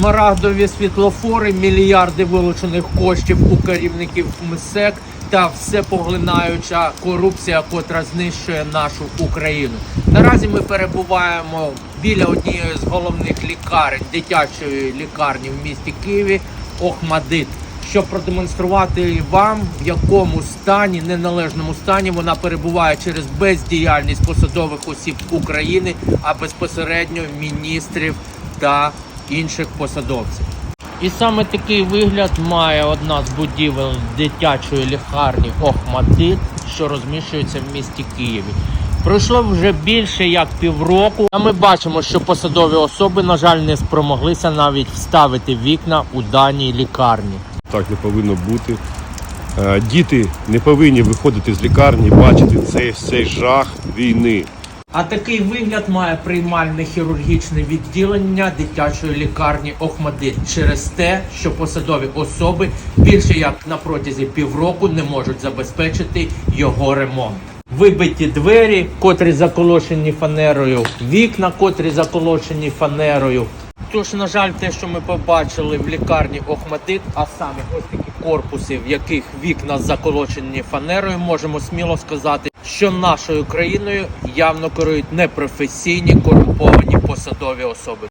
смарагдові світлофори, мільярди вилучених коштів у керівників МСЕК та всепоглинаюча корупція, котра знищує нашу Україну. Наразі ми перебуваємо біля однієї з головних лікарень дитячої лікарні в місті Києві Охмадит. Щоб продемонструвати вам, в якому стані, неналежному стані вона перебуває через бездіяльність посадових осіб України, а безпосередньо міністрів та інших посадовців. І саме такий вигляд має одна з будівель дитячої лікарні Охмадит, що розміщується в місті Києві. Пройшло вже більше як півроку, а ми бачимо, що посадові особи, на жаль, не спромоглися навіть вставити вікна у даній лікарні. Так не повинно бути. Е, Діти не повинні виходити з лікарні, бачити цей, цей жах війни. А такий вигляд має приймальне хірургічне відділення дитячої лікарні Охмадит через те, що посадові особи більше як на протязі півроку не можуть забезпечити його ремонт. Вибиті двері, котрі заколочені фанерою, вікна, котрі заколочені фанерою. Тож, на жаль, те, що ми побачили в лікарні Охмадит, а саме ось такі корпуси, в яких вікна заколочені фанерою, можемо сміло сказати, що нашою країною явно керують непрофесійні корумповані посадові особи.